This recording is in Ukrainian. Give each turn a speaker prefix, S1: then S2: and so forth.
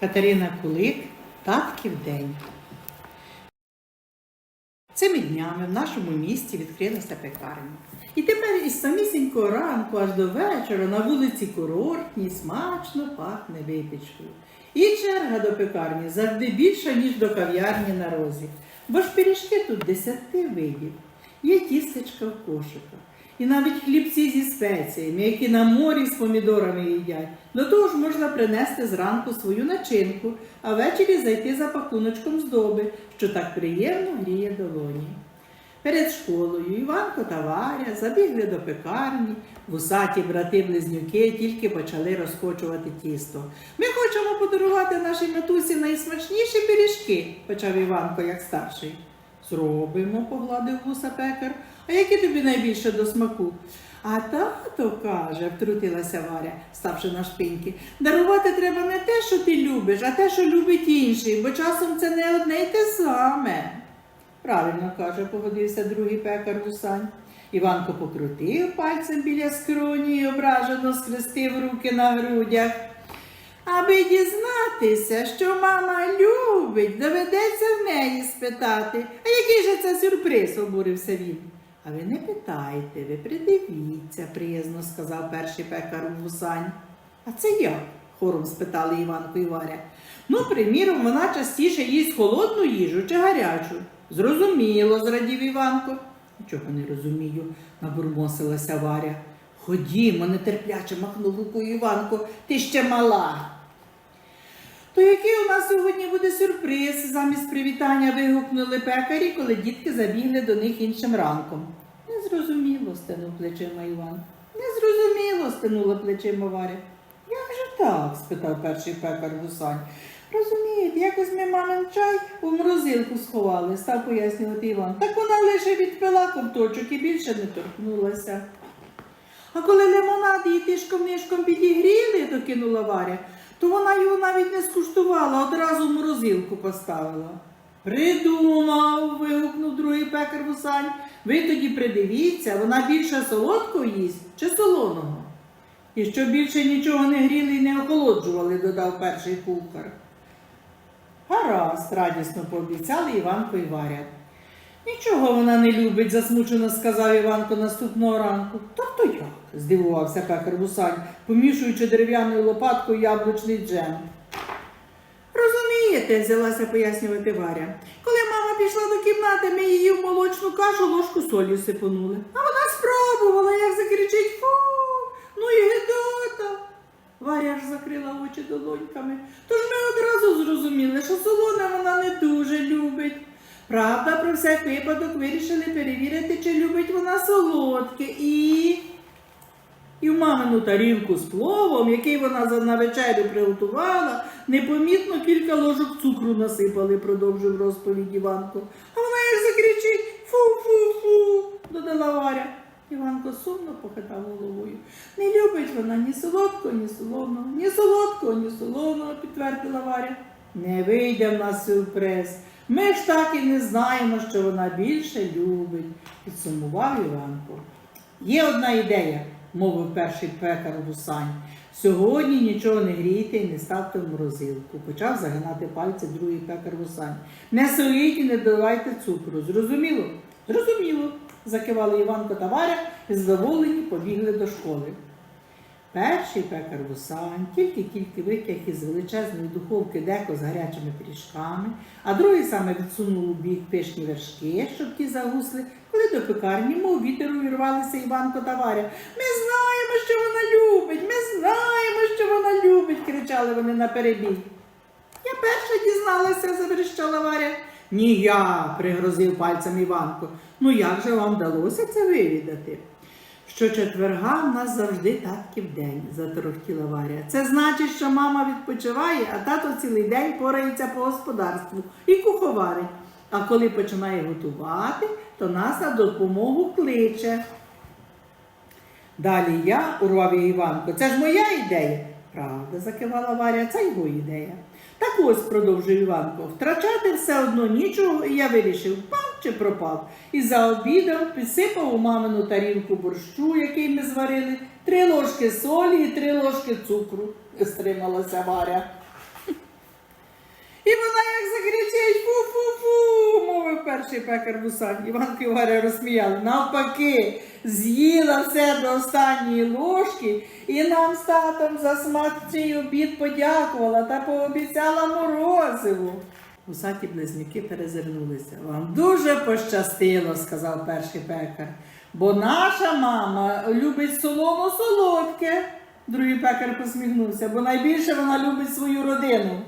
S1: Катерина Кулик, татків день. Цими днями в нашому місті відкрилася пекарня. І тепер із самісінького ранку аж до вечора на вулиці Курортній смачно пахне випічкою. І черга до пекарні завжди більша, ніж до кав'ярні на розі. Бо ж пиріжки тут десяти видів. Є тістечка в кошиках. І навіть хлібці зі спеціями, які на морі з помідорами їдять. До того ж можна принести зранку свою начинку, а ввечері зайти за пакуночком здоби, що так приємно гріє долоні. Перед школою Іванко та Варя забігли до пекарні, вусаті брати-близнюки тільки почали розкочувати тісто. Ми хочемо подарувати нашій матусі найсмачніші пиріжки, почав Іванко як старший. Зробимо, погладив вуса пекар. А які тобі найбільше до смаку? А тато каже, втрутилася Варя, ставши на шпиньки, дарувати треба не те, що ти любиш, а те, що любить інший, бо часом це не одне й те саме. Правильно каже, погодився другий пекар Гусань. Іванко покрутив пальцем біля скроні і ображено схрестив руки на грудях. Аби дізнатися, що мама любить, доведеться в неї спитати. А який же це сюрприз? обурився він. А ви не питайте, ви придивіться, приязно сказав перший пекар Гусань. А це як? хором спитали Іванко і Варя. Ну, приміром, вона частіше їсть холодну їжу чи гарячу. Зрозуміло, зрадів Іванко. Нічого не розумію, набурмосилася Варя. Ходімо, нетерпляче махнув рукою Іванко, ти ще мала. То який у нас сьогодні буде сюрприз? замість привітання вигукнули пекарі, коли дітки забігли до них іншим ранком. Незрозуміло, стенув плечима Іван. Незрозуміло, стенула плечима Варя. Як же так? спитав перший пекар Гусань. Розумієте, якось ми мамин чай у морозилку сховали, став пояснювати Іван. Так вона лише відпила ковточок і більше не торкнулася. А коли лимонад її тишком-нишком підігріли, докинула Варя, то вона його навіть не скуштувала, одразу в морозилку поставила. Придумав. вигукнув другий пекар Вусань. Ви тоді придивіться, вона більше солодкого їсть чи солоного. І що більше нічого не гріли і не охолоджували, додав перший кухар. Гаразд, радісно пообіцяли Іванко і Варя. Нічого вона не любить, засмучено сказав Іванко наступного ранку. То? Здивувався пекар Гусань, помішуючи дерев'яною лопаткою яблучний джем. Розумієте, взялася пояснювати Варя. Коли мама пішла до кімнати, ми її в молочну кашу ложку солі сипонули. А вона спробувала, як закричить фу, ну і гидота. Варя аж закрила очі долоньками. Тож ми одразу зрозуміли, що солоне вона не дуже любить. Правда, про всяк випадок вирішили перевірити, чи любить вона солодке і. Мамину тарілку з пловом, який вона на вечерю приготувала, непомітно кілька ложок цукру насипали, продовжив розповідь Іванко. А вона як закричить фу-фу-фу, додала Варя. Іванко сумно похитав головою. Не любить вона ні солодкого, ні солоного, ні солодкого, ні солоного, підтвердила Варя. Не вийде в нас сюрприз. Ми ж так і не знаємо, що вона більше любить, підсумував Іванко. Є одна ідея, мовив перший пекар Гусань. Сьогодні нічого не грійте і не ставте в морозилку. Почав загинати пальці другий пекар Гусань. Не соліть і не давайте цукру. Зрозуміло? Зрозуміло, закивали Іванко та Варя і задоволені побігли до школи. Перший пекар Гусань тільки-тільки витяг із величезної духовки деко з гарячими пиріжками, а другий саме відсунув у бік пишні вершки, щоб ті загусли, коли до пекарні, мов вітер увірвалися Іванко та Варя. Ми знаємо, що вона любить, ми знаємо, що вона любить, кричали вони на перебій. Я перша дізналася, заверещала Варя. Ні я, пригрозив пальцем Іванко. Ну як же вам вдалося це вивідати? Щочетверга в нас завжди татків день, заторохтіла Варя. Це значить, що мама відпочиває, а тато цілий день порається по господарству і куховарить. А коли починає готувати, то нас на допомогу кличе. Далі я, урвав її Іванко, це ж моя ідея. Правда, закивала Варя, це його ідея. Так ось, продовжив Іванко, втрачати все одно нічого, і я вирішив, чи пропав. І за обідом підсипав у мамину тарілку борщу, який ми зварили, три ложки солі і три ложки цукру, стрималася Варя. І вона як закричить фу-фу-фу, мовив перший пекар вусань. Іванко і Варя розсміяли. Навпаки, з'їла все до останньої ложки і нам з татом за смачний обід подякувала та пообіцяла морозиву. Усаті близнюки перезирнулися. Вам дуже пощастило, сказав перший пекар. Бо наша мама любить солоно солодке. Другий пекар посміхнувся, бо найбільше вона любить свою родину.